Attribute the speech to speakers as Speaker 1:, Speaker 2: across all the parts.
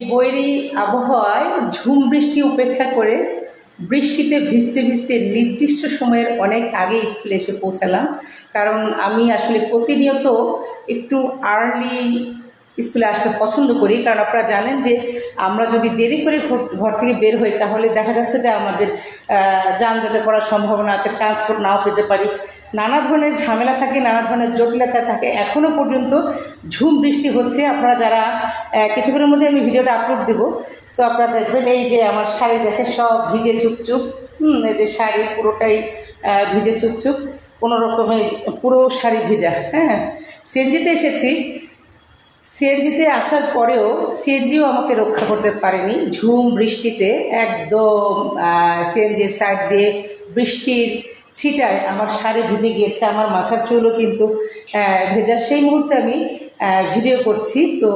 Speaker 1: বৈরী আবহাওয়ায় ঝুম বৃষ্টি উপেক্ষা করে বৃষ্টিতে ভিজতে ভিজতে নির্দিষ্ট সময়ের অনেক আগে স্কুলে এসে পৌঁছালাম। কারণ আমি আসলে প্রতিনিয়ত একটু আর্লি স্কুলে আসতে পছন্দ করি। কারণ আপনারা জানেন যে আমরা যদি দেরি করে ঘর- থেকে বের হই, তাহলে দেখা যাচ্ছে যে আমাদের যানজটে পড়ার সম্ভাবনা আছে ট্রান্সপোর্ট নাও পেতে পারি। নানা ধরনের ঝামেলা থাকে, নানা ধরনের জটিলতা থাকে। এখনও পর্যন্ত ঝুম বৃষ্টি হচ্ছে। আপনারা যারা কিছুক্ষণের মধ্যে আমি ভিডিওটা আপলোড দেবো, তো আপনারা দেখবেন এই যে আমার শাড়ি দেখে সব ভিজে চুপচুপ। হুম, এই যে শাড়ি পুরোটাই ভিজে চুপচুপ। কোনো রকমে পুরো শাড়ি ভেজা হ্যাঁ। সিএনজিতে এসেছি। সিএনজিতে আসার পরেও সিএনজিও আমাকে রক্ষা করতে পারেনি। ঝুম বৃষ্টিতে একদম সিএনজির সাইড দিয়ে বৃষ্টির ছিটায়, আমার শাড়ি ভিজে গিয়েছে, আমার মাথার চুলও কিন্তু ভেজা। সেই মুহূর্তে আমি ভিডিও করছি। তো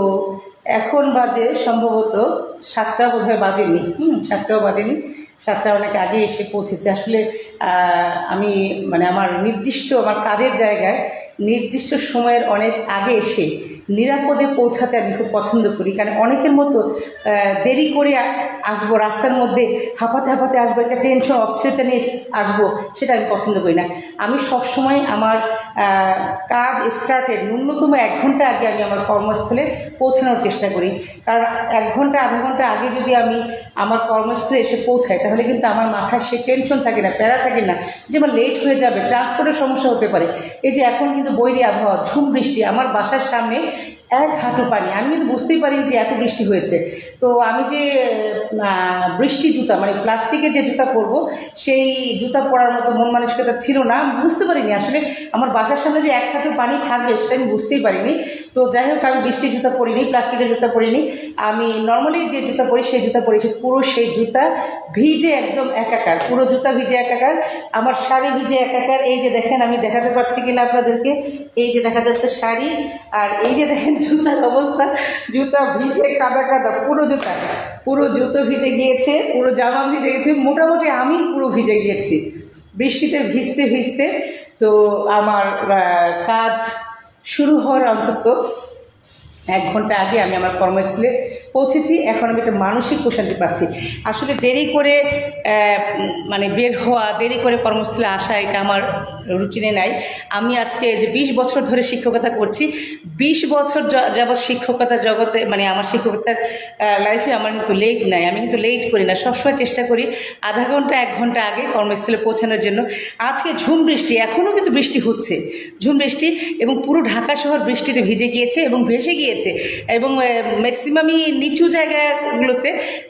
Speaker 1: এখন বাজে সম্ভবত সাতটা বোধ হয় বাজেনি। হুম, সাতটাও বাজেনি। সাতটা অনেক আগে এসে পৌঁছেছে। আসলে আমি মানে আমার নির্দিষ্ট আমার কাজের জায়গায় নির্দিষ্ট সময়ের অনেক আগে এসে নিরাপদে পৌঁছাতে আমি খুব পছন্দ করি। কারণ অনেকের মতো দেরি করে আসব, রাস্তার মধ্যে হাঁপাতে হাঁপাতে আসব, একটা টেনশন অস্থিরতা নিয়ে আসব, সেটা আমি পছন্দ করি না। আমি সবসময় আমার কাজ স্টার্টের ন্যূনতম এক ঘণ্টা আগে আমি আমার কর্মস্থলে পৌঁছানোর চেষ্টা করি। কারণ এক ঘণ্টা, আধা ঘণ্টা আগে যদি আমি আমার কর্মস্থলে এসে পৌঁছাই, তাহলে কিন্তু আমার মাথায় সে টেনশন থাকে না, প্যারা থাকে না, যে আমার লেট হয়ে যাবে ট্রান্সপোর্টের সমস্যা হতে পারে। এই যে এখন কিন্তু বৈরী আবহাওয়া ঝুম বৃষ্টি। আমার বাসার সামনে এক হাঁটু পানি। আমি কিন্তু বুঝতেই পারিনি যে এত বৃষ্টি হয়েছে। তো আমি যে বৃষ্টি জুতা মানে প্লাস্টিকের যে জুতা পরবো, সেই জুতা পরার মতো মন মানসিকতা ছিল না। বুঝতে পারিনি আসলে আমার বাসার সামনে যে এক হাঁটু পানি থাকবে, সেটা আমি বুঝতেই পারিনি। তো যাই হোক, আমি বৃষ্টির জুতা পরিনি, প্লাস্টিকের জুতা পরিনি। আমি নর্মালি যে জুতা পরি, সেই জুতা পরেছি পুরো সেই জুতা ভিজে একদম একাকার, পুরো জুতা ভিজে একাকার। আমার শাড়ি ভিজে একাকার। এই যে দেখেন, আমি দেখাতে পারছি কিনা আপনাদেরকে? এই যে দেখা যাচ্ছে শাড়ি, আর এই যে দেখেন জুতার অবস্থা, জুতা ভিজে কাদা কাদা, পুরো জুতা, পুরো জুতো ভিজে গিয়েছে, পুরো জামা ভিজে গেছে মোটামুটি আমি পুরো ভিজে গিয়েছি। বৃষ্টিতে ভিজতে ভিজতে তো আমার কাজ শুরু হওয়ার অন্তত এক ঘণ্টা আগে আমি আমার কর্মস্থলে পৌঁছেছি, এখন আমি একটা মানসিক প্রশান্তি পাচ্ছি। আসলে দেরি করে মানে বের হওয়া, দেরি করে কর্মস্থলে আসা, এটা আমার রুটিনে নাই। আমি আজকে যে বিশ বছর ধরে শিক্ষকতা করছি, বিশ বছর য- যাবৎ শিক্ষকতা জগতে মানে আমার শিক্ষকতার লাইফে আমার কিন্তু লেট নাই। আমি কিন্তু লেট করি না, সবসময় চেষ্টা করি আধা ঘণ্টা, এক ঘণ্টা আগে কর্মস্থলে পৌঁছানোর জন্য। আজকে ঝুম বৃষ্টি এখনও কিন্তু বৃষ্টি হচ্ছে। ঝুম বৃষ্টি এবং পুরো ঢাকা শহর বৃষ্টিতে ভিজে গিয়েছে এবং ভেসে গিয়েছে এবং ম্যাক্সিমামই নিচু জায়গাগুলোতে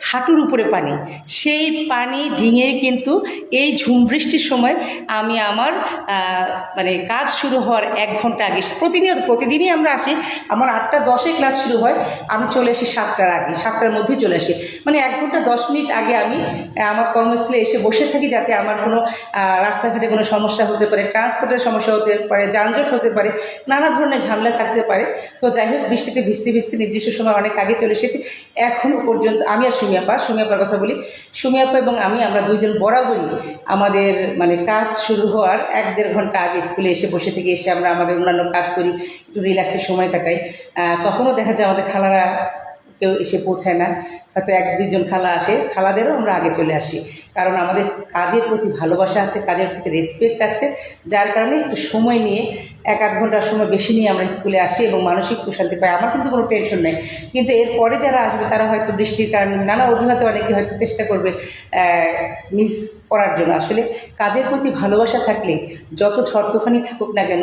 Speaker 1: হাঁটুর উপরে পানি। সেই পানি ডিঙে কিন্তু এই ঝুম বৃষ্টির সময় আমি আমার মানে কাজ শুরু হওয়ার এক ঘণ্টা আগে, প্রতিনিয়ত প্রতিদিনই আমরা আসি। আমার আটটা দশে ক্লাস শুরু হয়, আমি চলে আসি সাতটার আগে, সাতটার মধ্যেই চলে আসি। মানে এক ঘণ্টা দশ মিনিট আগে আমি আমার কর্মস্থলে এসে বসে থাকি যাতে আমার কোনো রাস্তাঘাটে কোনো সমস্যা হতে পারে, ট্রান্সপোর্টের সমস্যা হতে পারে, যানজট হতে পারে, নানা ধরনের ঝামেলা থাকতে পারে। তো যাই হোক, বৃষ্টিতে ভিজতে ভিজতে নির্দিষ্ট সময় অনেক আগে চলে এসেছি। এখনও পর্যন্ত, আমি আর সুমিয়াপা সুমিয়াপার কথা বলি। সুমিয়াপা এবং আমি, আমরা দুইজন বরাবরই আমাদের মানে কাজ শুরু হওয়ার এক দেড় ঘণ্টা আগে স্কুলে এসে বসে থেকে এসে আমরা আমাদের অন্যান্য কাজ করি, একটু রিল্যাক্সের সময় কাটাই। তখনও দেখা যায় আমাদের খালারা কেউ এসে পৌঁছায় না। হয়তো এক দুইজন খালা আসে, খালাদেরও আমরা আগে চলে আসি। কারণ আমাদের কাজের প্রতি ভালোবাসা আছে, কাজের প্রতি রেসপেক্ট আছে, যার কারণে একটু সময় নিয়ে, এক আধ ঘণ্টার সময় বেশি নিয়ে আমরা স্কুলে আসি এবং মানসিক প্রশান্তি পাই। আমার কিন্তু কোনো টেনশন নেই। কিন্তু এরপরে যারা আসবে, তারা হয়তো বৃষ্টির কারণে, নানা অজুহাতে অনেকে হয়তো চেষ্টা করবে মিস করার জন্য। আসলে কাজের প্রতি ভালোবাসা থাকলে, যত তুফানি থাকুক না কেন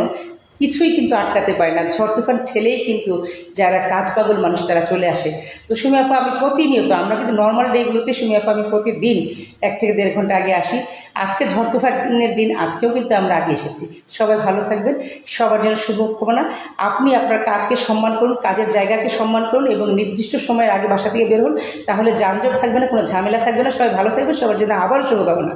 Speaker 1: কিছুই কিন্তু আটকাতে পারে না। ঝড় তুফান ঠেলেই কিন্তু যারা কাজ পাগল মানুষ তারা চলে আসে। তো সুমি আপা, আমি প্রতিনিয়ত, আমরা কিন্তু নর্মাল ডেগুলোতে সুমি আপা, আমি প্রতিদিন এক থেকে দেড় ঘণ্টা আগে আসি। আজকে ঝড় তুফানের দিন, আজকেও কিন্তু আমরা আগে এসেছি। সবাই ভালো থাকবেন, সবার জন্য শুভকামনা আপনি আপনার কাজকে সম্মান করুন, কাজের জায়গাকে সম্মান করুন এবং নির্দিষ্ট সময়ের আগে বাসা থেকে বের হন। তাহলে যানজট থাকবে না, কোনো ঝামেলা থাকবে না। সবাই ভালো থাকবেন, সবার জন্য আবার শুভকামনা।